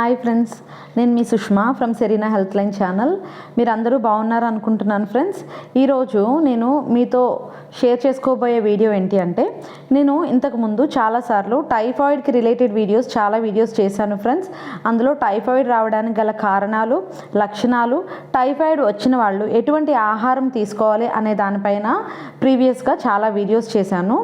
Hi friends నేను మీ Sushma from Serena health line channel. మీరు అందరూ బాగున్నారు అనుకుంటున్నాను ఫ్రెండ్స్. ఈరోజు నేను మీతో షేర్ చేసుకోబోయే వీడియో ఏంటి అంటే నేను ఇంతకుముందు చాలాసార్లు టైఫాయిడ్కి రిలేటెడ్ వీడియోస్ చాలా వీడియోస్ చేశాను ఫ్రెండ్స్. అందులో టైఫాయిడ్ రావడానికి గల కారణాలు లక్షణాలు టైఫాయిడ్ వచ్చిన వాళ్ళు ఎటువంటి ఆహారం తీసుకోవాలి అనే దానిపైన ప్రీవియస్గా చాలా వీడియోస్ చేశాను.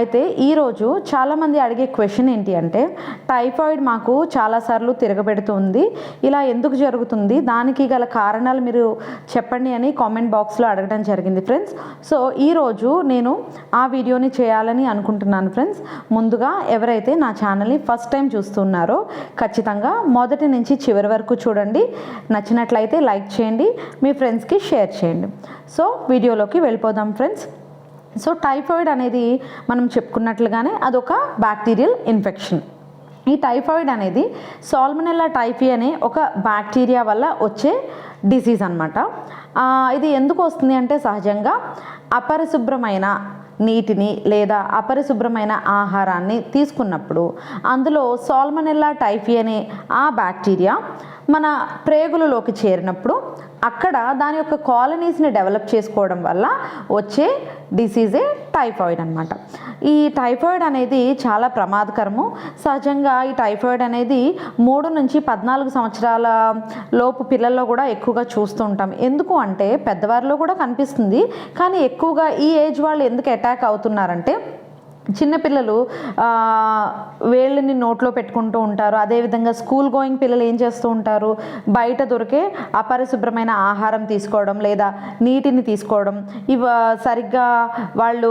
అయితే ఈరోజు చాలామంది అడిగే క్వశ్చన్ ఏంటి అంటే టైఫాయిడ్ మాకు చాలాసార్లు తిరగబెడుతుంది ఇలా ఎందుకు జరుగుతుంది? దానికి గల కారణాలు మీరు చెప్పండి అని కామెంట్ బాక్స్లో అడగడం జరిగింది ఫ్రెండ్స్. సో ఈరోజు నేను ఆ వీడియోని చేయాలని అనుకుంటున్నాను ఫ్రెండ్స్. ముందుగా ఎవరైతే నా ఛానల్ని ఫస్ట్ టైం చూస్తున్నారో ఖచ్చితంగా మొదటి నుంచి చివరి వరకు చూడండి. నచ్చినట్లయితే లైక్ చేయండి మీ ఫ్రెండ్స్కి షేర్ చేయండి. సో వీడియోలోకి వెళ్ళిపోదాం ఫ్రెండ్స్. సో టైఫాయిడ్ అనేది మనం చెప్పుకున్నట్లుగానే అదొక బ్యాక్టీరియల్ ఇన్ఫెక్షన్. ఈ టైఫాయిడ్ అనేది సాల్మనెల్లా టైఫీ అనే ఒక బ్యాక్టీరియా వల్ల వచ్చే డిసీజ్ అనమాట ఇది ఎందుకు వస్తుంది అంటే సహజంగా అపరిశుభ్రమైన నీటిని లేదా అపరిశుభ్రమైన ఆహారాన్ని తీసుకున్నప్పుడు అందులో సాల్మనెల్లా టైఫీ అనే ఆ బ్యాక్టీరియా మన ప్రేగులలోకి చేరినప్పుడు అక్కడ దాని యొక్క కాలనీస్ని డెవలప్ చేసుకోవడం వల్ల వచ్చే డిసీజే టైఫాయిడ్ అనమాట ఈ టైఫాయిడ్ అనేది చాలా ప్రమాదకరము. సహజంగా ఈ టైఫాయిడ్ అనేది మూడు నుంచి పద్నాలుగు సంవత్సరాల లోపు పిల్లల్లో కూడా ఎక్కువగా చూస్తూ ఉంటాం. ఎందుకు అంటే పెద్దవారిలో కూడా కనిపిస్తుంది. కానీ ఎక్కువగా ఈ ఏజ్ వాళ్ళు ఎందుకు అటాక్ అవుతున్నారంటే చిన్నపిల్లలు వేళ్ళని నోట్లో పెట్టుకుంటూ ఉంటారు. అదేవిధంగా స్కూల్ గోయింగ్ పిల్లలు ఏం చేస్తూ ఉంటారు? బయట దొరికే అపరిశుభ్రమైన ఆహారం తీసుకోవడం లేదా నీటిని తీసుకోవడం ఇవ సరిగ్గా వాళ్ళు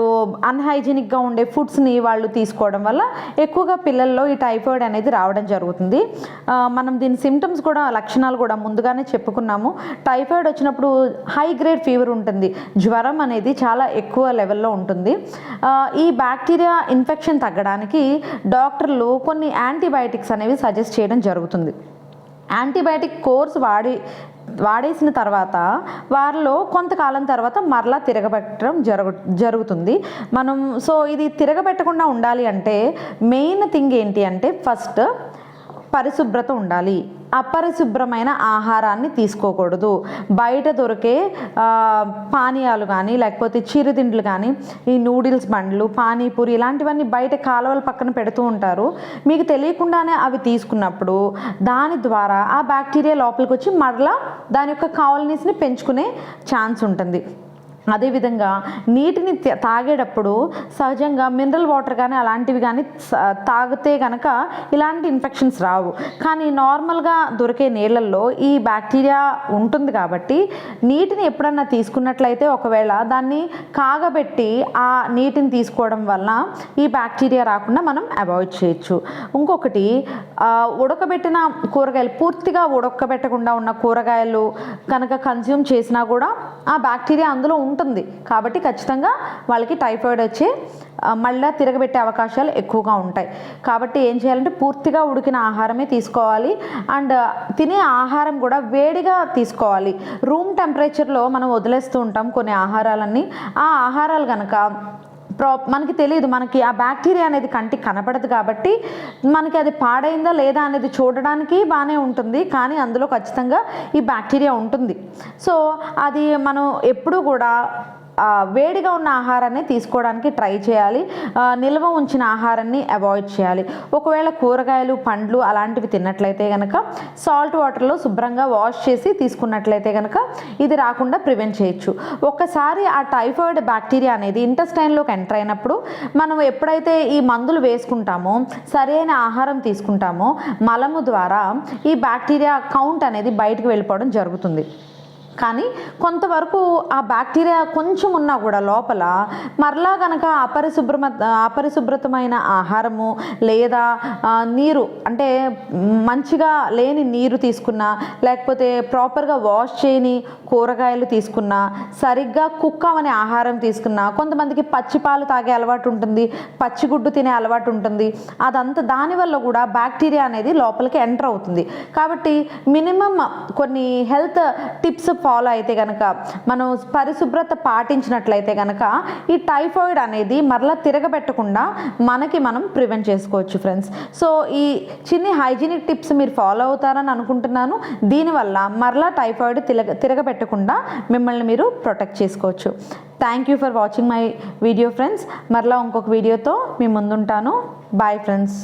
అన్హైజీనిక్గా ఉండే ఫుడ్స్ని వాళ్ళు తీసుకోవడం వల్ల ఎక్కువగా పిల్లల్లో ఈ టైఫాయిడ్ అనేది రావడం జరుగుతుంది. మనం దీని సిమ్టమ్స్ కూడా లక్షణాలు కూడా ముందుగానే చెప్పుకున్నాము. టైఫాయిడ్ వచ్చినప్పుడు హై గ్రేడ్ ఫీవర్ ఉంటుంది. జ్వరం అనేది చాలా ఎక్కువ లెవెల్లో ఉంటుంది. ఈ బ్యాక్టీరియా బ్యాక్టీరియా ఇన్ఫెక్షన్ తగ్గడానికి డాక్టర్లు కొన్ని యాంటీబయాటిక్స్ అనేవి సజెస్ట్ చేయడం జరుగుతుంది. యాంటీబయాటిక్ కోర్స్ వాడి వాడేసిన తర్వాత వారిలో కొంతకాలం తర్వాత మరలా తిరగబెట్టడం జరుగు జరుగుతుంది. మనం సో ఇది తిరగబెట్టకుండా ఉండాలి అంటే మెయిన్ థింగ్ ఏంటి అంటే ఫస్ట్ పరిశుభ్రత ఉండాలి. అపరిశుభ్రమైన ఆహారాన్ని తీసుకోకూడదు. బయట దొరికే పానీయాలు కానీ లేకపోతే చిరుతిండ్లు కానీ ఈ నూడిల్స్ బండ్లు పానీపూరి ఇలాంటివన్నీ బయట కాలువల పక్కన పెడుతూ ఉంటారు. మీకు తెలియకుండానే అవి తీసుకున్నప్పుడు దాని ద్వారా ఆ బ్యాక్టీరియా లోపలికి వచ్చి మరలా దాని యొక్క కాలనీస్ని పెంచుకునే ఛాన్స్ ఉంటుంది. అదేవిధంగా నీటిని తాగేటప్పుడు సహజంగా మినరల్ వాటర్ కానీ అలాంటివి కానీ తాగితే కనుక ఇలాంటి ఇన్ఫెక్షన్స్ రావు. కానీ నార్మల్గా దొరికే నీళ్ళల్లో ఈ బ్యాక్టీరియా ఉంటుంది కాబట్టి నీటిని ఎప్పుడన్నా తీసుకున్నట్లయితే ఒకవేళ దాన్ని కాగబెట్టి ఆ నీటిని తీసుకోవడం వల్ల ఈ బ్యాక్టీరియా రాకుండా మనం అవాయిడ్ చేయొచ్చు. ఇంకొకటి ఉడకబెట్టిన కూరగాయలు పూర్తిగా ఉడకబెట్టకుండా ఉన్న కూరగాయలు కనుక కన్జ్యూమ్ చేసినా కూడా ఆ బ్యాక్టీరియా అందులో ఉంటుంది. కాబట్టి ఖచ్చితంగా వాళ్ళకి టైఫాయిడ్ వచ్చి మళ్ళీ తిరగబెట్టే అవకాశాలు ఎక్కువగా ఉంటాయి. కాబట్టి ఏం చేయాలంటే పూర్తిగా ఉడికిన ఆహారమే తీసుకోవాలి. అండ్ తినే ఆహారం కూడా వేడిగా తీసుకోవాలి. రూమ్ టెంపరేచర్లో మనం వదిలేస్తూ ఉంటాం కొన్ని ఆహారాలన్నీ. ఆ ఆహారాలు కనుక ప్రా మనకి తెలియదు మనకి ఆ బ్యాక్టీరియా అనేది కంటికి కనపడదు కాబట్టి మనకి అది పాడైందా లేదా అనేది చూడడానికి బాగానే ఉంటుంది. కానీ అందులో ఖచ్చితంగా ఈ బ్యాక్టీరియా ఉంటుంది. సో అది మనం ఎప్పుడు కూడా వేడిగా ఉన్న ఆహారాన్ని తీసుకోవడానికి ట్రై చేయాలి. నిల్వ ఉంచిన ఆహారాన్ని అవాయిడ్ చేయాలి. ఒకవేళ కూరగాయలు పండ్లు అలాంటివి తిన్నట్లయితే కనుక సాల్ట్ వాటర్లో శుభ్రంగా వాష్ చేసి తీసుకున్నట్లయితే కనుక ఇది రాకుండా ప్రివెంట్ చేయొచ్చు. ఒక్కసారి ఆ టైఫాయిడ్ బ్యాక్టీరియా అనేది ఇంటెస్టైన్లోకి ఎంటర్ అయినప్పుడు మనం ఎప్పుడైతే ఈ మందులు వేసుకుంటామో సరైన ఆహారం తీసుకుంటామో మలము ద్వారా ఈ బ్యాక్టీరియా కౌంట్ అనేది బయటకు వెళ్ళిపోవడం జరుగుతుంది. కానీ కొంతవరకు ఆ బ్యాక్టీరియా కొంచెం ఉన్నా కూడా లోపల మరలా కనుక అపరిశుభ్రమ అపరిశుభ్రతమైన ఆహారము లేదా నీరు అంటే మంచిగా లేని నీరు తీసుకున్నా లేకపోతే ప్రాపర్గా వాష్ చేయని కూరగాయలు తీసుకున్నా సరిగ్గా కుక్క అనే ఆహారం తీసుకున్నా కొంతమందికి పచ్చిపాలు తాగే అలవాటు ఉంటుంది పచ్చిగుడ్డు తినే అలవాటు ఉంటుంది అదంతా దానివల్ల కూడా బ్యాక్టీరియా అనేది లోపలికి ఎంటర్ అవుతుంది. కాబట్టి మినిమం కొన్ని హెల్త్ టిప్స్ ఫాలో అయితే కనుక మనం పరిశుభ్రత పాటించినట్లయితే కనుక ఈ టైఫాయిడ్ అనేది మరలా తిరగబెట్టకుండా మనకి మనం ప్రివెంట్ చేసుకోవచ్చు ఫ్రెండ్స్. సో ఈ చిన్ని హైజీనిక్ టిప్స్ మీరు ఫాలో అవుతారని అనుకుంటున్నాను. దీనివల్ల మరలా టైఫాయిడ్ తిరగ తిరగబెట్టకుండా మిమ్మల్ని మీరు ప్రొటెక్ట్ చేసుకోవచ్చు. Thank you for watching my video friends మరలా ఇంకొక వీడియోతో మీ ముందుంటాను. Bye friends